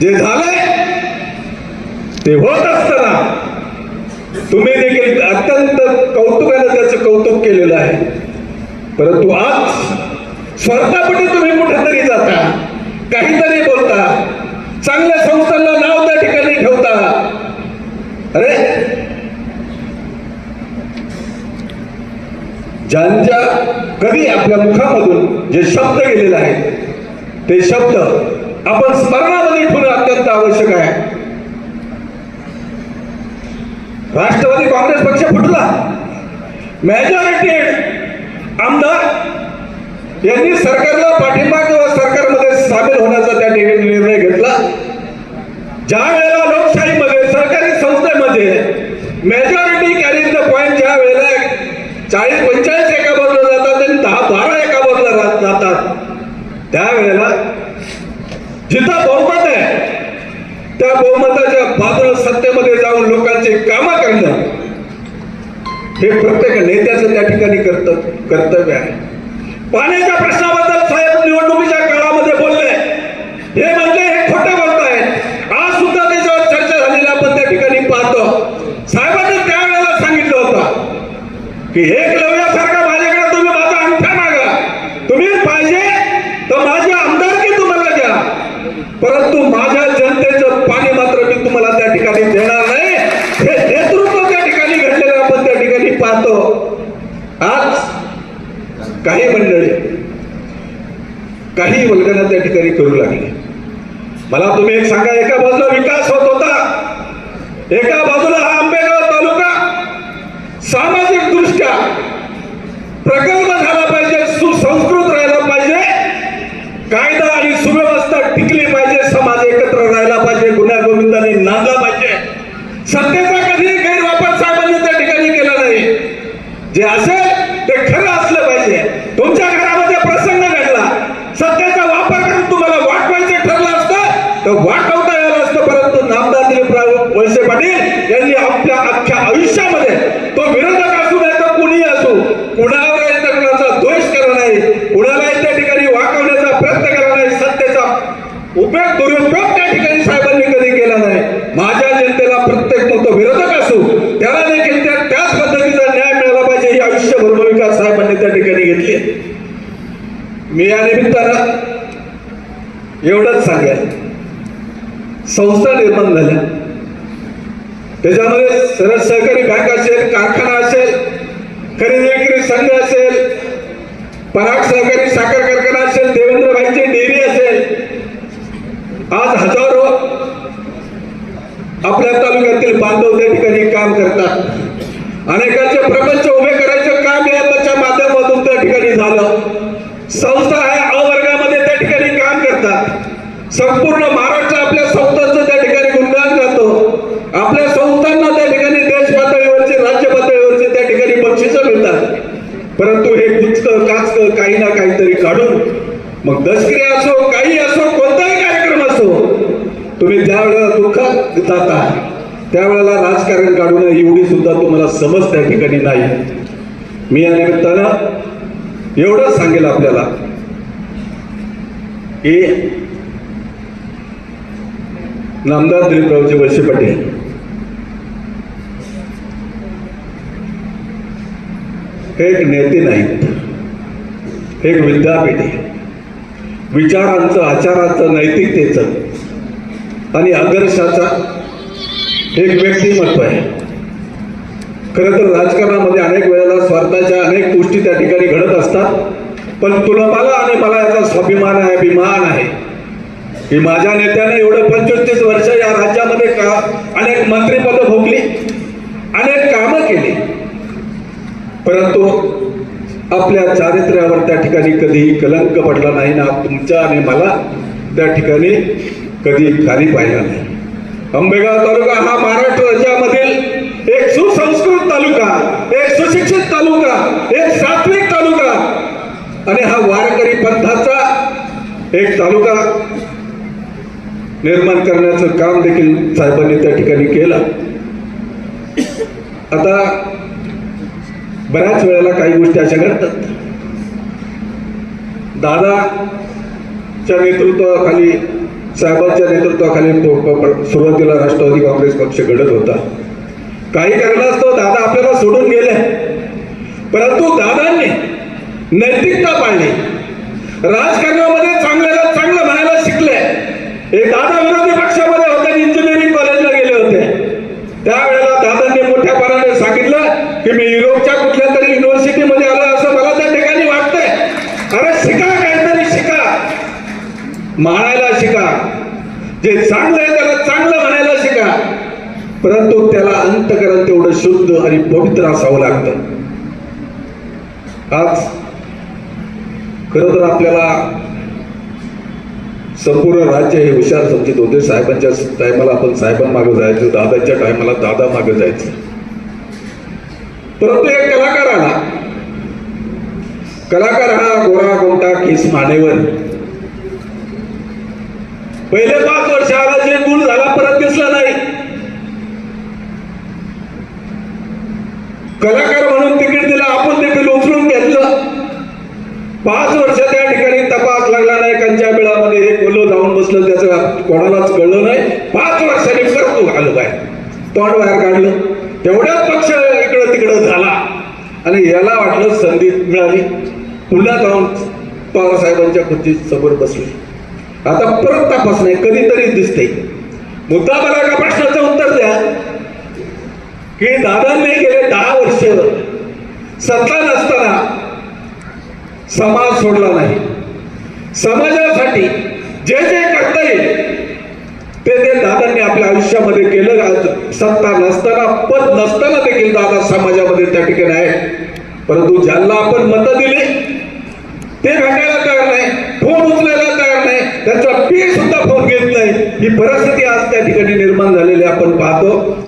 जे झालंय ते होत असताना तुम्ही देखील अत्यंत कौतुकाने त्याचं कौतुक केलेलं आहे. परंतु आज स्वार्थापटी तुम्ही कुठेतरी जाता काहीतरी बोलता चांगल्या संस्थांना नाव त्या ठिकाणी ठेवता. अरे ज्यांच्या कधी आपल्या मुखामधून जे शब्द गेलेले आहेत ते शब्द आपण स्मरणामध्ये ठेवणं अत्यंत आवश्यक आहे. राष्ट्रवादी काँग्रेस पक्ष फुटला. मेजॉरिटी आमदार यांनी सरकारला पाठिंबा किंवा सरकारमध्ये सामील होण्याचा त्या ठिकाणी निर्णय घेतला. ज्या वेळेला लोकशाहीमध्ये सरकारी संस्थेमध्ये मेजॉरिटी कॅरीज द पॉईंट ज्या वेळेला चाळीस पंचेचाळीस एका बाजूला जातात आणि दहा बारा एका बाजूला जातात त्यावेळेला जिथं बहुमत आहे त्या बहुमताच्या बाजूला सत्तेमध्ये जाऊन लोकांची कामं करणं हे प्रत्येक नेत्याचं त्या ठिकाणी कर्त- कर्तव्य आहे. पाण्याच्या प्रश्नाबद्दल साहेब निवडणुकीच्या काळामध्ये बोलले. हे म्हणजे हे खोटं बोलतायत आज सुद्धा त्याच्यावर चर्चा झालेली आपण त्या ठिकाणी पाहतो. साहेबांनी त्यावेळेला सांगितलं होतं की हे लवल्यासारखा माझ्याकडे तुम्ही माझा अंगठा मागा. तुम्ही पाहिजे तर माझी आमदारकी तुम्हाला द्या. परंतु माझ्या जनतेचं पाणी मात्र मी तुम्हाला त्या ठिकाणी देणार नाही हे नेतृत्व त्या ठिकाणी घडलेलं आपण त्या ठिकाणी पाहतो आज काही मंडळी काही वल्गना त्या ठिकाणी करू लागले. मला तुम्ही एक सांगा एका बाजूला विकास होत होता. एका बाजूला हा आंबेगाव तालुका. सामाजिक दृष्ट्या प्रकल्प झाला पाहिजे सुसंस्कृत राहिला पाहिजे. कायदा आणि सुव्यवस्था टिकली पाहिजे समाज एकत्र राहिला पाहिजे गुन्हा गोविंदाने नांदला पाहिजे. सत्तेचा कधी गैरवापर साहेबांनी त्या ठिकाणी केला नाही. जे असेल ते खरं असलं पाहिजे तुमच्या घरामध्ये प्रसंग घडला सत्तेचा वापर करून तुम्हाला वाटवायचं ठरलं असतं तर वाटवता आलं असतं परंतु नामदार दिलीपराव वळसे पाटील यांनी आपल्या अख्ख्या आयुष्यामध्ये तो विरोधक असू नाही तर कुणी असू कुणावर त्या कुणाचा द्वेष करा नाही कुणालाही त्या ठिकाणी वाकवण्याचा प्रयत्न करा नाही सत्तेचा उपयोग दुरुपयोग त्या ठिकाणी साहेबांनी कधी केला नाही माझ्या जनतेला प्रत्येक मग तो विरोधक असू त्याला देखील त्या त्याच पद्धतीचा न्याय मिळाला पाहिजे ही आयुष्यभर भूमिका साहेबांनी त्या ठिकाणी घेतली मी या निमित्तानं एवढंच सांगेल संस्था निर्माण झाल्या त्याच्यामध्ये सरळ सहकारी बँक असेल कारखाना असेल खरेदी विक्री संघ असेल पराग सहकारी साखर कारखाना असेल देवेंद्रभाईची डेअरी असेल आज हजारो आपल्या तालुक्यातील बांधव त्या ठिकाणी काम करतात. अनेकांचे प्रपंच उभे करतात काम याच्या माध्यमातून त्या ठिकाणी झालं संस्था आहे अ वर्गामध्ये त्या ठिकाणी काम करतात संपूर्ण महाराष्ट्र आपल्या संस्थांचं त्या ठिकाणी गुणगान करतो. आपल्या संस्थांना त्या ठिकाणी देश पातळीवरचे राज्य पातळीवरचे त्या ठिकाणी बक्षिसं मिळतात. परंतु हे गुचक काचक काही ना काहीतरी काढून मग दसकिरी असो काही असो कोणताही कार्यक्रम असो तुम्ही ज्या वेळेला दुःखात जाता त्यावेळेला राजकारण काढून एवढी सुद्धा तुम्हाला समज त्या ठिकाणी नाही. मी या निमित्तानं एवढंच सांगेल आपल्याला की नामदार दिलीपरावजी वळसे पाटील. हे एक नेते नाहीत. हे एक विद्यापीठ आहे. विचारांचं आचाराचं नैतिकतेचं आणि आदर्शाचा एक व्यक्तिमत्व आहे. खरं तर राजकारणामध्ये अनेक वेळेला स्वार्थाच्या अनेक गोष्टी त्या ठिकाणी घडत असतात. पण तुला मला आणि मला याचा स्वाभिमान आहे अभिमान आहे. की माझ्या नेत्याने एवढं पंचवीस वर्ष या राज्यामध्ये का अनेक मंत्रीपद भोगली अनेक कामं केली. परंतु आपल्या चारित्र्यावर त्या ठिकाणी कधीही कलंक पडला नाही ना तुमच्या आणि मला त्या ठिकाणी कधी खाली पाहिला नाही. आंबेगाव तालुका हा महाराष्ट्र राज्यामधील एक सुसंस्कृत तालुका एक सुशिक्षित तालुका एक सात्विक तालुका आणि हा वारकरी पंथाचा एक तालुका निर्माण करण्याचं काम देखील साहेबांनी त्या ठिकाणी केलं. आता बऱ्याच वेळेला काही गोष्टी अशा घडतात. दादाच्या नेतृत्वाखाली साहेबांच्या नेतृत्वाखाली तो- सुरुवातीला राष्ट्रवादी काँग्रेस पक्ष घडत होता. काही कारणास्तव दादा आपल्याला सोडून गेले. परंतु दादांनी नैतिकता पाळली. राजकारणामध्ये चांगलं हे दादा विरोधी पक्षामध्ये होते इंजिनिअरिंग कॉलेजला गेले होते. त्यावेळेला दादांनी मोठ्या पणाने सांगितलं की मी युरोपच्या कुठल्या तरी युनिव्हर्सिटीमध्ये आलो असं मला त्या ठिकाणी वाटतंय. अरे शिका काहीतरी शिका. म्हणायला शिका. जे चांगलं आहे त्याला चांगलं म्हणायला शिका. परंतु त्याला अंतकरण तेवढं शुद्ध आणि पवित्र असावं लागतं. आज खरं तर आपल्याला संपूर्ण राज्य हे हुशार समजत होते. साहेबांच्या टायमाला आपण साहेबांमागं जायचं दादाच्या टायमाला दादा मागं जायचं. परंतु एक कलाकार आला. कलाकार हा गोरा गोमटा केस मानेवर. पहिले पाच वर्ष आला जे गुण झाला परत दिसला नाही. कलाकार म्हणून तिकीट दिलं आपण देखील उचलून घेतलं. पाच वर्ष त्या ठिकाणी तपास लागला नाही कंच्या बिळामध्ये हे कोल्हो जाऊन बसलं त्याचं कोणालाच कळलं नाही. पाच वर्षांनी परत आलं बाहेर. तोंड बाहेर काढलं. तेवढ्याच पक्ष इकडं तिकडं झाला. आणि याला वाटलं संधी मिळाली. पुन्हा जाऊन पवारसाहेबांच्या खुर्चीत समोर बसले. आता परत तपास नाही कधीतरी दिसते मुद्दा मला एका प्रश्नाचं उत्तर द्या. की दादांनी गेले दहा वर्ष सत्ता नसताना समाज सोडला नाही. समाजासाठी जे जे करता येईल ते ते दादांनी आपल्या आयुष्यामध्ये केलं आज सत्ता नसताना पद नसताना देखील दादा समाजामध्ये त्या ठिकाणी आहे परंतु ज्यांना आपण मतं दिली ते भेटायला तयार नाही फोन उचलायला तयार नाही त्यांचा पी सुद्धा फोन घेत नाही. ही परिस्थिती आज त्या ठिकाणी निर्माण झालेली आपण पाहतो